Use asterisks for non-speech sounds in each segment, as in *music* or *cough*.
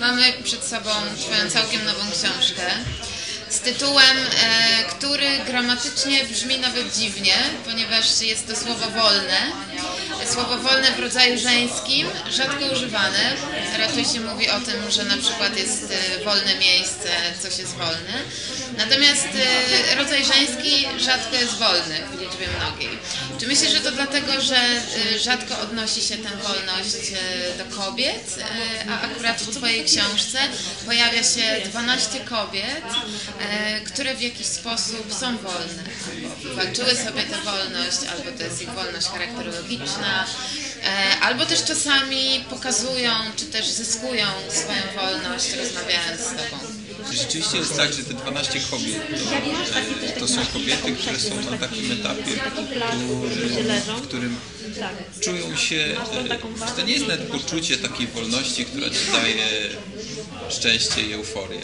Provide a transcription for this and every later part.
Mamy przed sobą Twoją całkiem nową książkę z tytułem, e, który gramatycznie brzmi nawet dziwnie, ponieważ jest to słowo wolne. Słowo wolne w rodzaju żeńskim, rzadko używane. Raczej się mówi o tym, że na przykład jest e, wolne miejsce, coś jest wolne. Natomiast e, rodzaj żeński rzadko jest wolny w liczbie mnogiej. Czy myślisz, że to dlatego, że e, rzadko odnosi się tę wolność do kobiet, a akurat w Twojej książce pojawia się 12 kobiet, które w jakiś sposób są wolne, walczyły sobie tę wolność, albo to jest ich wolność charakterologiczna, e, albo też czasami pokazują, czy też zyskują swoją wolność rozmawiając z Tobą. Rzeczywiście jest tak, że te 12 kobiet to, e, to są kobiety, które są na takim etapie, w którym czują się, że to nie jest nawet poczucie takiej wolności, która ci daje szczęście i euforię.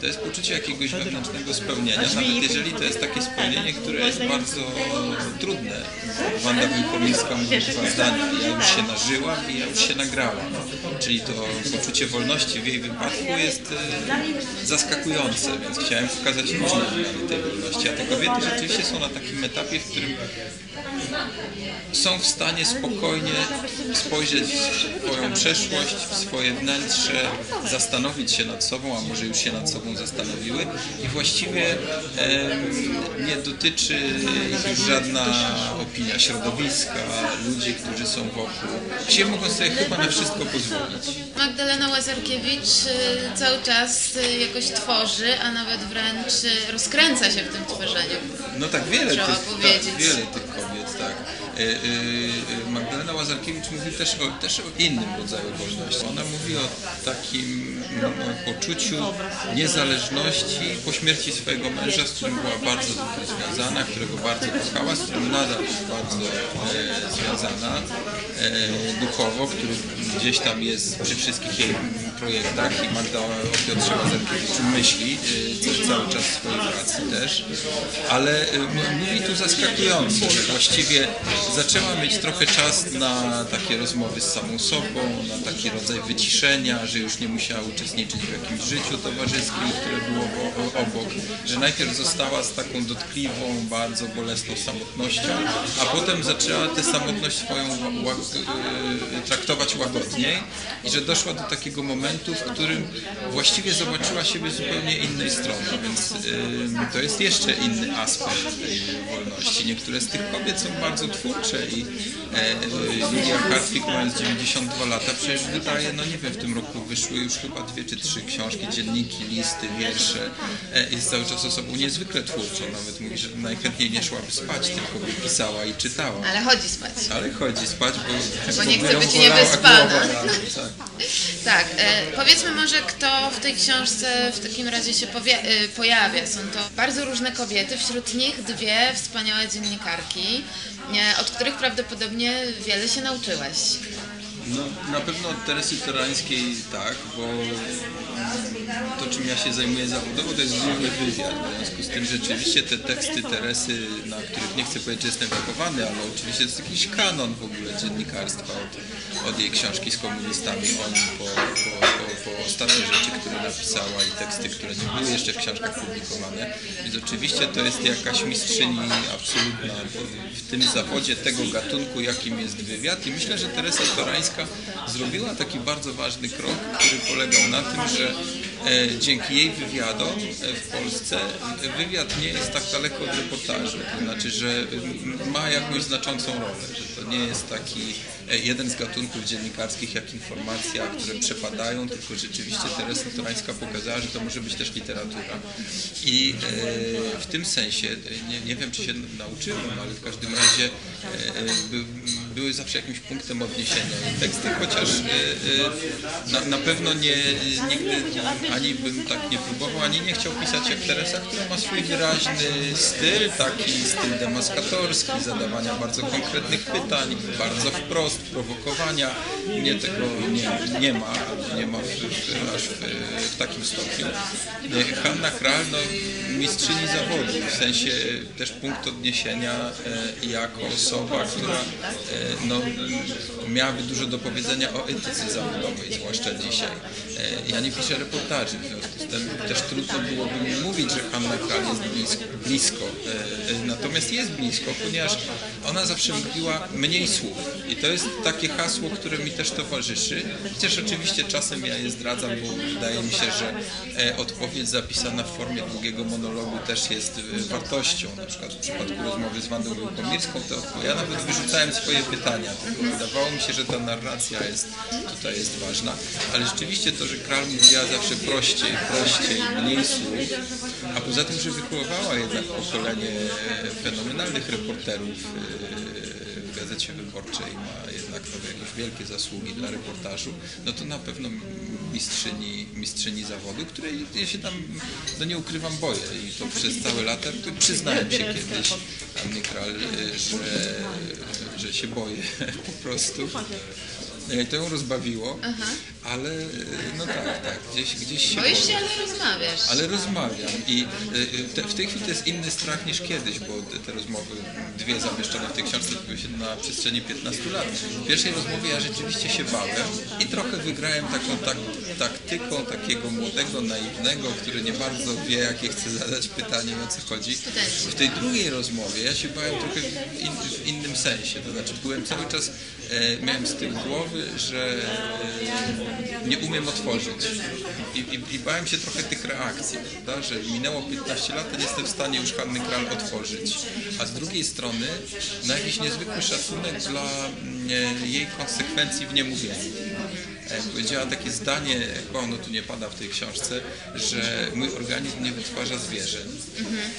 To jest poczucie jakiegoś wewnętrznego spełnienia, nawet jeżeli to jest takie spełnienie, które jest bardzo trudne. Wanda Wielkomiejska mówi dwa zdania. Ja już się nażyłam i ja już się nagrałam. Czyli to poczucie wolności w jej wypadku jest e, zaskakujące, więc chciałem pokazać różne tej wolności. A te kobiety rzeczywiście są na takim etapie, w którym są w stanie spokojnie spojrzeć w swoją przeszłość, w swoje wnętrze, zastanowić się nad sobą, a może już się nad sobą zastanowiły i właściwie em, nie dotyczy ich żadna opinia środowiska, ludzi, którzy są wokół. Ci mogą sobie chyba na wszystko pozwolić. Magdalena Łazarkiewicz y, cały czas y, jakoś tworzy, a nawet wręcz y, rozkręca się w tym tworzeniu. No tak, wiele Trzeba tych, powiedzieć. tak, wiele tych kobiet, tak. E, e, e, Magdalena Łazarkiewicz mówi też o, też o innym rodzaju wolności. Ona mówi o takim no, poczuciu niezależności po śmierci swojego męża, z którym była bardzo związana, którego bardzo kochała, z którym nadal jest bardzo e, związana e, duchowo, który gdzieś tam jest przy wszystkich jej projektach i Magda o Piotrze Łazarkiewiczu myśli e, cały czas w swojej pracy też, ale m- mówi tu zaskakująco, że właściwie zaczęła mieć trochę czas na takie rozmowy z samą sobą, na taki rodzaj wyciszenia, że już nie musiała uczestniczyć w jakimś życiu towarzyskim, które było obok, że najpierw została z taką dotkliwą, bardzo bolesną samotnością, a potem zaczęła tę samotność swoją ła- e, traktować łagodniej i że doszła do takiego momentu, w którym właściwie zobaczyła siebie z zupełnie innej strony, to jest jeszcze inny aspekt tej wolności. Niektóre z tych kobiet są bardzo twórcze i e, Lidia Hartwig mając 92 lata przecież wydaje, no nie wiem, w tym roku wyszły już chyba dwie czy trzy książki, dzienniki, listy, wiersze. E, jest cały czas osobą niezwykle twórczą, nawet mówi, że najchętniej nie szłaby spać, tylko by pisała i czytała. Ale chodzi spać. Ale chodzi spać, bo, Bo nie chce być bolała niewyspana. głowa tak. Tak, e, powiedzmy może, kto w tej książce w takim razie się e, pojawia. Są to bardzo różne kobiety, wśród nich dwie wspaniałe dziennikarki, e, od których prawdopodobnie wiele się nauczyłeś. No, na pewno od Teresy Torańskiej tak, bo to czym ja się zajmuję zawodowo to jest główny wywiad. W związku z tym rzeczywiście te teksty Teresy, na których nie chcę powiedzieć, że jestem wychowany, ale oczywiście jest jakiś kanon w ogóle dziennikarstwa od, od jej książki z komunistami on po, po, po, po ostatnie rzeczy, które napisała i teksty, które nie były jeszcze w książkach publikowane. Więc oczywiście to jest jakaś mistrzyni absolutna w, tym zawodzie tego gatunku, jakim jest wywiad i myślę, że Teresa Torańska zrobiła taki bardzo ważny krok, który polegał na tym, że dzięki jej wywiadom e, w Polsce e, wywiad nie jest tak daleko od reportażu. To znaczy, że ma jakąś znaczącą rolę, że to nie jest taki e, jeden z gatunków dziennikarskich jak informacja, które przepadają, tylko rzeczywiście Teresa Torańska pokazała, że to może być też literatura. I e, w tym sensie, e, nie, nie wiem czy się nauczyłem, ale w każdym razie e, e, były zawsze jakimś punktem odniesienia. Teksty chociaż e, e, na, na pewno nie, nigdy ani bym tak nie próbował, ani nie chciał pisać jak Teresa, która ma swój wyraźny styl, taki styl demaskatorski, zadawania bardzo konkretnych pytań, bardzo wprost, prowokowania. mnie tego nie, nie ma, nie ma w, w, aż w, w takim stopniu. E, Hanna Kral, no, mistrzyni zawodu, w sensie też punkt odniesienia jako osoba, która no, miałaby dużo do powiedzenia o etyce zawodowej, zwłaszcza dzisiaj. E, Ja nie piszę reportaży, w związku z tym też trudno byłoby mi mówić, że Hanna Kral jest blisko, blisko. E, e, Natomiast jest blisko, ponieważ ona zawsze mówiła mniej słów. I to jest takie hasło, które mi też towarzyszy. Chociaż oczywiście czasem ja je zdradzam, bo wydaje mi się, że e, odpowiedź zapisana w formie długiego monologu też jest e, wartością. Na przykład w przypadku rozmowy z Wandą Lukomirską, to ja nawet wyrzucałem swoje pytania, tylko wydawało mi się, że ta narracja jest tutaj jest ważna. Ale rzeczywiście to, że Kral mówiła zawsze prościej, prościej, mniej słów, a poza tym, że wychowywała jednak pokolenie e, fenomenalnych reporterów w Gazecie Wyborczej, ma jednak no, jakieś wielkie zasługi dla reportażu, no to na pewno mistrzyni, mistrzyni zawodu, której ja się tam, no nie ukrywam, boję i to przez całe lata, przyznałem się kiedyś Annie Kral, e, że, że się boję po prostu. E, To ją rozbawiło, ale e, no tak, tak, gdzieś, gdzieś się Boisz się, ale rozmawiasz. Ale rozmawiam i y, te, w tej chwili to jest inny strach niż kiedyś, bo te, rozmowy, dwie zamieszczone w tej książce, odbyły się na przestrzeni 15 lat. W pierwszej rozmowie ja rzeczywiście się bałem i trochę wygrałem taką tak, taktyką takiego młodego, naiwnego, który nie bardzo wie, jakie chce zadać pytanie, o co chodzi. W tej drugiej rozmowie ja się bałem trochę w, in, w innym sensie, to znaczy byłem cały czas, e, miałem z tyłu głowy, że e, nie umiem otworzyć I, i, i bałem się trochę tych reakcji, prawda? że minęło 15 lat, nie jestem w stanie już Hanny Kral otworzyć, a z drugiej strony na jakiś niezwykły szacunek dla mm, jej konsekwencji w niemówieniu. E, Powiedziała takie zdanie, chyba ono tu nie pada w tej książce, że mój organizm nie wytwarza zwierzeń.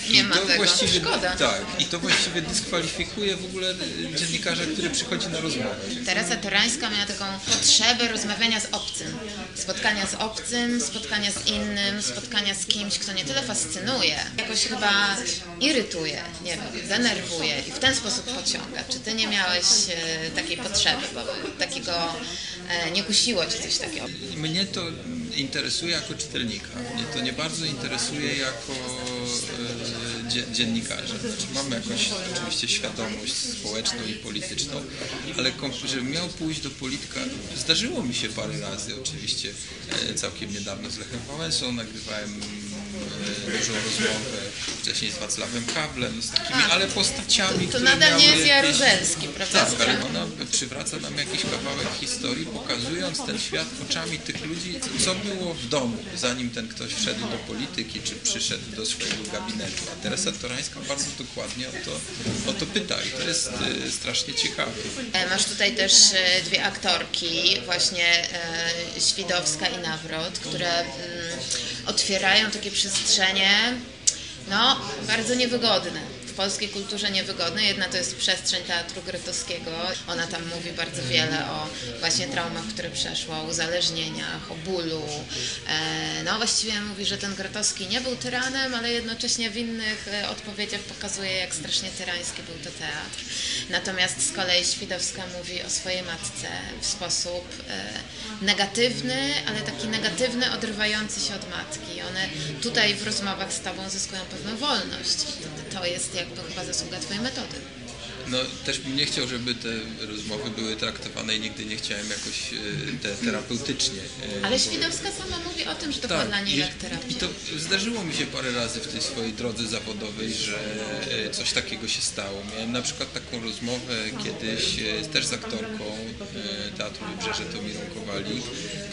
Nie I ma to tego. właściwie, Szkoda. Tak, i to właściwie dyskwalifikuje w ogóle y, dziennikarza, który przychodzi na rozmowę. Teresa Torańska miała taką potrzebę rozmawiania z obcym. Spotkania z obcym, spotkania z innym, spotkania z kimś, kto nie tyle fascynuje, jakoś chyba irytuje, nie wiem, denerwuje i w ten sposób pociąga. Czy ty nie miałeś e, takiej potrzeby, bo takiego e, nie kusiło cię coś takiego? Mnie to interesuje jako czytelnika. Mnie to nie bardzo interesuje jako e, dzie- dziennikarza. Znaczy, jakąś oczywiście świadomość społeczną i polityczną, ale żebym miał pójść do polityka, zdarzyło mi się parę razy oczywiście, e, całkiem niedawno z Lechem Wałęsą nagrywałem e, dużą rozmowę, wcześniej z Wacławem Kawlem, z takimi, ale postaciami, To które nadal miały nie jest Jaruzelski, prawda? tak, ale ona przywraca nam jakiś kawałek historii, pokazując ten świat oczami tych ludzi, co było w domu, zanim ten ktoś wszedł do polityki, czy przyszedł do swojego gabinetu. A Teresa Torańska bardzo dokładnie o to, o to pyta i to jest y, strasznie ciekawe. E, Masz tutaj też e, dwie aktorki, właśnie e, Świdowska i Nawrot, które mm, otwierają takie przestrzenie, no, bardzo niewygodne. W polskiej kulturze niewygodne. Jedna to jest przestrzeń teatru gretowskiego. Ona tam mówi bardzo wiele o właśnie traumach, które przeszła, uzależnieniach, o bólu. E, no właściwie mówi, że ten Gretowski nie był tyranem, ale jednocześnie w innych e, odpowiedziach pokazuje, jak strasznie tyrański był to teatr. Natomiast z kolei Świdowska mówi o swojej matce w sposób e, negatywny, ale taki negatywny, odrywający się od matki. One tutaj w rozmowach z Tobą zyskują pewną wolność. To jest jakby chyba zasługa Twojej metody. No też bym nie chciał, żeby te rozmowy były traktowane i nigdy nie chciałem jakoś y, te, terapeutycznie. y, Ale Świdowska sama mówi o tym, że to była dla niej jak terapia. I to zdarzyło mi się parę razy w tej swojej drodze zawodowej, że e, coś takiego się stało. Miałem na przykład taką rozmowę kiedyś e, też z aktorką e, Teatru Wybrzeże Tomirą Kowalik,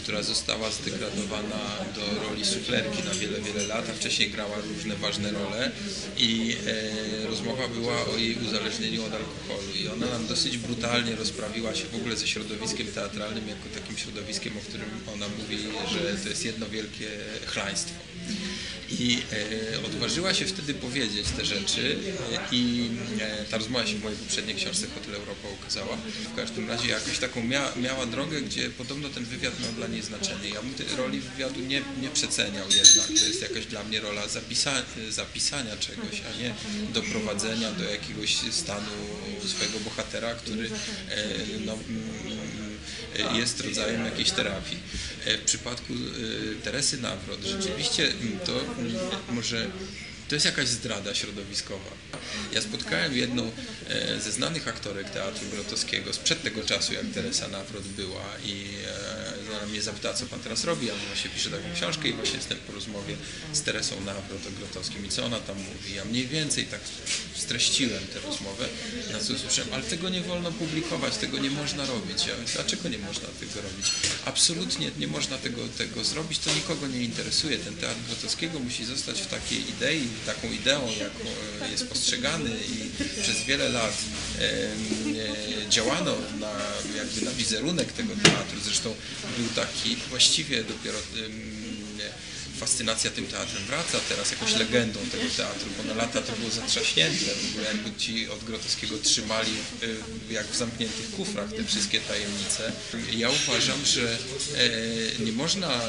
która została zdegradowana do roli suflerki na wiele, wiele lat, a wcześniej grała różne ważne role i e, rozmowa była o jej uzależnieniu od alkoholu i ona nam dosyć brutalnie rozprawiła się w ogóle ze środowiskiem teatralnym jako takim środowiskiem, o którym ona mówi, że to jest jedno wielkie chlaństwo. I e, odważyła się wtedy powiedzieć te rzeczy e, i e, ta rozmowa się w mojej poprzedniej książce Hotel Europa ukazała. W każdym razie jakoś taką mia, miała drogę, gdzie podobno ten wywiad miał dla niej znaczenie. Ja bym tej roli wywiadu nie, nie przeceniał jednak. To jest jakaś dla mnie rola zapisa, zapisania czegoś, a nie doprowadzenia do jakiegoś stanu swojego bohatera, który e, no, jest rodzajem jakiejś terapii. E, W przypadku e, Teresy Nawrot rzeczywiście to może to jest jakaś zdrada środowiskowa. Ja spotkałem jedną e, ze znanych aktorek teatru grotowskiego sprzed tego czasu, jak Teresa Nawrot była i e, ona mnie zapytała, co pan teraz robi. Ja właśnie piszę taką książkę i właśnie jestem po rozmowie z Teresą Nawrot o Grotowskim i co ona tam mówi. Ja mniej więcej tak streściłem tę rozmowę, na co usłyszałem, ale tego nie wolno publikować, tego nie można robić. Ja mówię, dlaczego nie można tego robić? Absolutnie nie można tego, tego zrobić, to nikogo nie interesuje. Ten teatr Grotowskiego musi zostać w takiej idei, taką ideą, jaką e, jest postrzegany i przez wiele lat e, działano na, jakby na wizerunek tego teatru. Zresztą był taki właściwie dopiero fascynacja tym teatrem wraca teraz jakoś legendą tego teatru, bo na lata to było zatrzaśnięte, bo jakby ci od Grotowskiego trzymali y, jak w zamkniętych kufrach te wszystkie tajemnice. Ja uważam, że e, nie można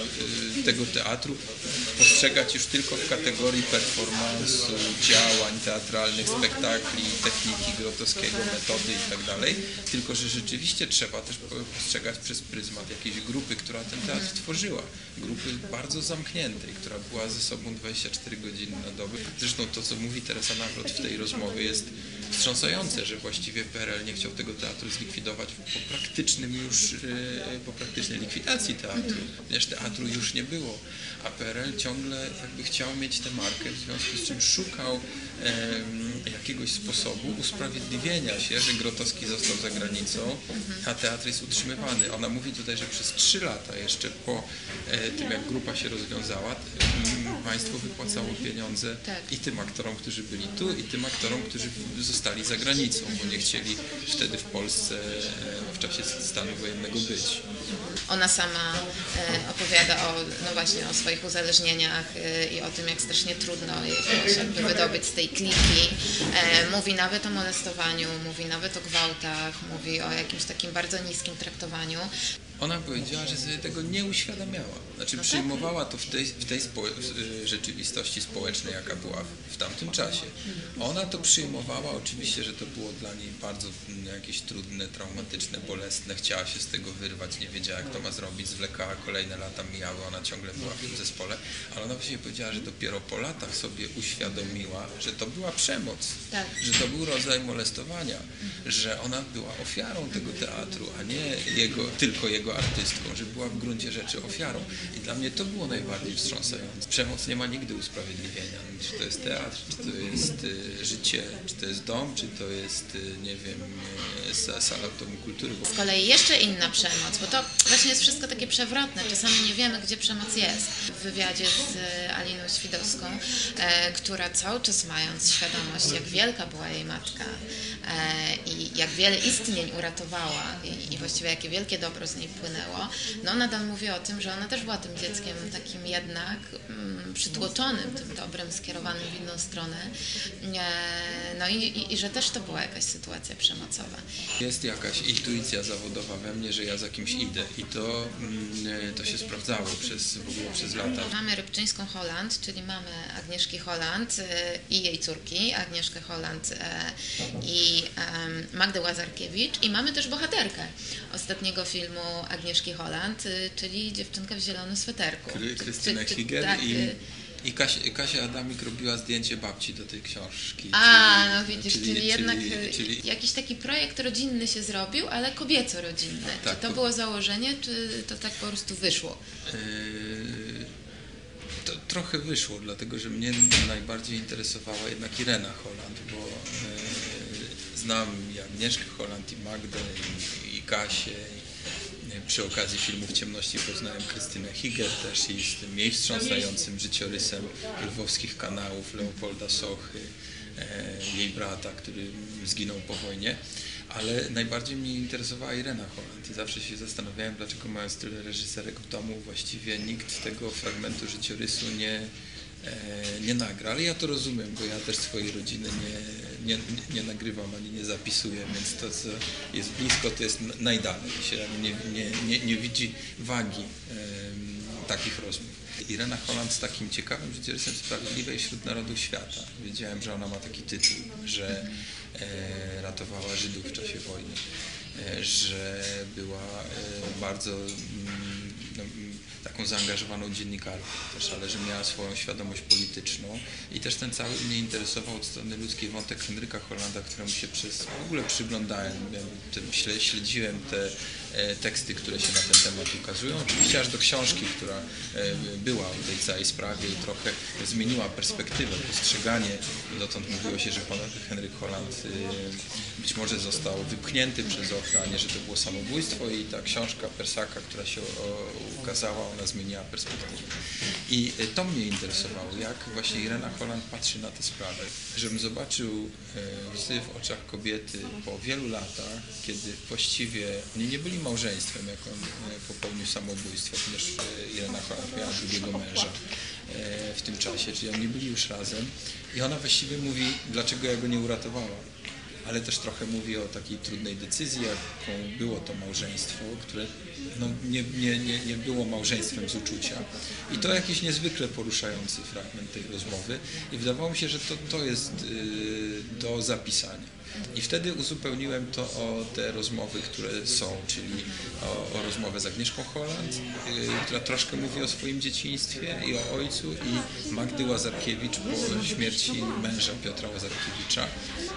y, tego teatru postrzegać już tylko w kategorii performansu, działań teatralnych, spektakli, techniki Grotowskiego, metody i tak dalej, tylko że rzeczywiście trzeba też po- postrzegać przez pryzmat jakiejś grupy, która ten teatr tworzyła. Grupy bardzo która była ze sobą 24 godziny na dobę. Zresztą to, co mówi Teresa Nawrot w tej rozmowie jest wstrząsające, że właściwie PRL nie chciał tego teatru zlikwidować po praktycznym już, e, po praktycznej likwidacji teatru. Ponieważ teatru już nie było, a PRL ciągle jakby chciał mieć tę markę, w związku z czym szukał jakiegoś sposobu usprawiedliwienia się, że Grotowski został za granicą, a teatr jest utrzymywany. Ona mówi tutaj, że przez trzy lata jeszcze po e, tym, jak grupa się rozwiązała, państwo wypłacało pieniądze Tak. i tym aktorom, którzy byli tu, i tym aktorom, którzy zostali za granicą, bo nie chcieli wtedy w Polsce w czasie stanu wojennego być. Ona sama e, opowiada o, no właśnie, o swoich uzależnieniach e, i o tym, jak strasznie trudno jej się wydobyć z tej kliki. E, mówi nawet o molestowaniu, mówi nawet o gwałtach, mówi o jakimś takim bardzo niskim traktowaniu. Ona powiedziała, że sobie tego nie uświadamiała. Znaczy przyjmowała to w tej, w tej spo, w, rzeczywistości społecznej, jaka była w, w tamtym czasie. Ona to przyjmowała, oczywiście, że to było dla niej bardzo mm, jakieś trudne, traumatyczne, bolesne. Chciała się z tego wyrwać, nie wiedziała jak to ma zrobić, zwlekała, kolejne lata mijały, ona ciągle była w tym zespole, ale ona właśnie powiedziała, że dopiero po latach sobie uświadomiła, że to była przemoc, Tak. że to był rodzaj molestowania, że ona była ofiarą tego teatru, a nie jego, tylko jego artystką, że była w gruncie rzeczy ofiarą. I dla mnie to było najbardziej wstrząsające. Przemoc nie ma nigdy usprawiedliwienia. Czy to jest teatr, czy to jest y, życie, czy to jest dom, czy to jest, y, nie wiem, y, sa- sala w Domu Kultury. Bo Z kolei jeszcze inna przemoc, bo to właśnie jest wszystko takie przewrotne. Czasami nie wiemy, gdzie przemoc jest. W wywiadzie z Aliną Świdowską, e, która cały czas mając świadomość, jak wielka była jej matka e, i jak wiele istnień uratowała i właściwie jakie wielkie dobro z niej płynęło, no nadal mówi o tym, że ona też była tym dzieckiem takim jednak mm, przytłoczonym tym dobrem, skierowanym w inną stronę. E, no i, i, i że też to była jakaś sytuacja przemocowa. Jest jakaś intuicja zawodowa we mnie, że ja za kimś idę i to, mm, to się sprawdzało przez, w ogóle przez lata. Mamy Rybczyńską Holland, czyli mamy Agnieszki Holland e, i jej córki, Agnieszkę Holland e, i Magdę Łazarkiewicz i mamy też bohaterkę ostatniego filmu Agnieszki Holland, e, czyli dziewczynkę w zielonym sweterku. Kry- Czy- Krystynę czy- czy- Higer tak, i, e, i Kasia, Kasia Adamik robiła zdjęcie babci do tej książki. A, czyli- no widzisz, czyli, jednak e, czyli, jakiś taki projekt rodzinny się zrobił, ale kobieco-rodzinny. Tak, czy to to- było założenie, czy to tak po prostu wyszło? Yy, To trochę wyszło, dlatego że mnie najbardziej interesowała jednak Irena Holland, bo yy, znam i Agnieszkę Holland, i Magdę, i, i Kasię. Przy okazji filmu W ciemności poznałem Krystynę Higer też i z tym jej wstrząsającym życiorysem lwowskich kanałów Leopolda Sochy, e, jej brata, który zginął po wojnie. Ale najbardziej mnie interesowała Irena Holland i zawsze się zastanawiałem, dlaczego mając tyle reżyserek w domu, właściwie nikt tego fragmentu życiorysu nie, e, nie nagra. Ale ja to rozumiem, bo ja też swojej rodziny nie, nie, nie nagrywam ani nie zapisuję, więc to, co jest blisko, to jest najdalej. Się nie, nie, nie, nie widzi wagi takich rozmów. Irena Holland z takim ciekawym życiorysem Sprawiedliwej wśród narodów świata. Wiedziałem, że ona ma taki tytuł, że e, ratowała Żydów w czasie wojny. e, że była e, bardzo mm, taką zaangażowaną dziennikarką też, ale że miała swoją świadomość polityczną i też ten cały mnie interesował od strony ludzkiej wątek Henryka Hollanda, któremu się przez w ogóle przyglądałem, śledziłem te teksty, które się na ten temat ukazują, oczywiście aż do książki, która e, była o tej całej sprawie i trochę zmieniła perspektywę, postrzeganie. Dotąd mówiło się, że Henryk Holland e, być może został wypchnięty przez okno, a nie, że to było samobójstwo i ta książka Persaka, która się ukazała, ona zmieniła perspektywę. I e, to mnie interesowało, jak właśnie Irena Holland patrzy na tę sprawę. Żebym zobaczył e, łzy w oczach kobiety po wielu latach, kiedy właściwie oni nie byli małżeństwem, jak on e, popełnił samobójstwo, ponieważ e, Irena Holland miała drugiego męża e, w tym czasie, czyli oni byli już razem. I ona właściwie mówi, dlaczego ja go nie uratowałam ale też trochę mówi o takiej trudnej decyzji, jaką było to małżeństwo, które no, nie, nie, nie, nie było małżeństwem z uczucia. I to jakiś niezwykle poruszający fragment tej rozmowy i wydawało mi się, że to, to jest y, do zapisania. I wtedy uzupełniłem to o te rozmowy, które są, czyli o, o rozmowę z Agnieszką Holland, y, która troszkę mówi o swoim dzieciństwie i o ojcu i Magdy Łazarkiewicz po śmierci męża Piotra Łazarkiewicza.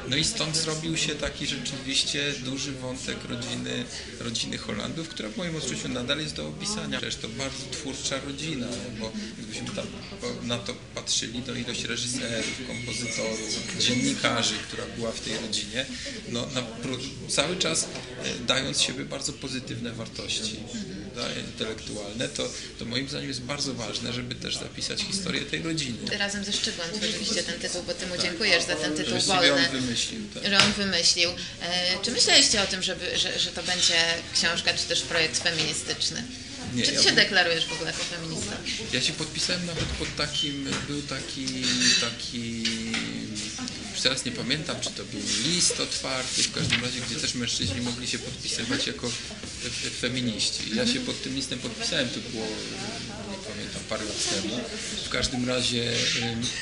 No i stąd zrobił się taki rzeczywiście duży wątek rodziny, rodziny Hollandów, która w moim odczuciu nadal jest do opisania. Przecież to bardzo twórcza rodzina, bo gdybyśmy tam na to patrzyli, to ilość reżyserów, kompozytorów, dziennikarzy, która była w tej rodzinie, no, na, cały czas e, dając siebie bardzo pozytywne wartości da, intelektualne, to, to moim zdaniem jest bardzo ważne, żeby też zapisać historię tej rodziny. Razem ze Szczygą tworzyliście ten tytuł, bo Ty mu dziękujesz za ten tytuł wolny. on wymyślił. Tak. że on wymyślił. E, czy myśleliście o tym, żeby, że, że to będzie książka, czy też projekt feministyczny? Nie, czy ty się deklarujesz w ogóle jako feminista? Ja się podpisałem nawet pod takim, był taki, taki, teraz nie pamiętam, czy to był list otwarty, w każdym razie, gdzie też mężczyźni mogli się podpisywać jako fe- feminiści. Ja się pod tym listem podpisałem, to było, nie pamiętam, parę lat temu. W każdym razie,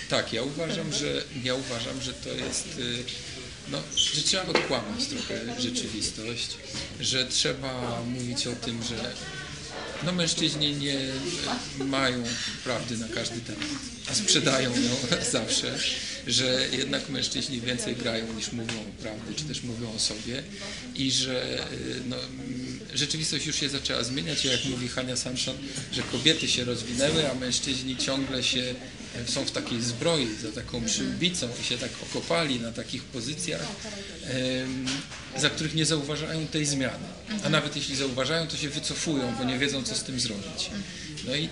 tak, ja uważam, że, ja uważam, że to jest, y, no, że trzeba odkłamać trochę rzeczywistość, że trzeba mówić o tym, że no mężczyźni nie mają prawdy na każdy temat, a sprzedają ją *laughs* zawsze, że jednak mężczyźni więcej grają niż mówią prawdy, czy też mówią o sobie i że y, no, mm, rzeczywistość już się zaczęła zmieniać, jak mówi Hania Samson, że kobiety się rozwinęły, a mężczyźni ciągle się e, są w takiej zbroi, za taką przyłbicą i się tak okopali na takich pozycjach, za których nie zauważają tej zmiany. A nawet jeśli zauważają, to się wycofują, bo nie wiedzą, co z tym zrobić. No i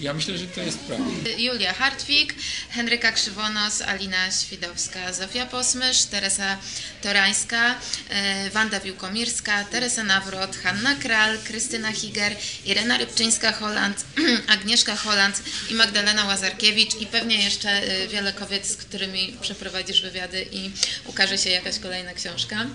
ja myślę, że to jest prawda. Julia Hartwig, Henryka Krzywonos, Alina Świdowska, Zofia Posmysz, Teresa Torańska, e, Wanda Wiłkomirska, Teresa Nawrot, Hanna Kral, Krystyna Higer, Irena Rybczyńska-Holland, *clears throat* Agnieszka Holland i Magdalena Łazarkiewicz i pewnie jeszcze e, wiele kobiet, z którymi przeprowadzisz wywiady i ukaże się jakaś kolejna książka.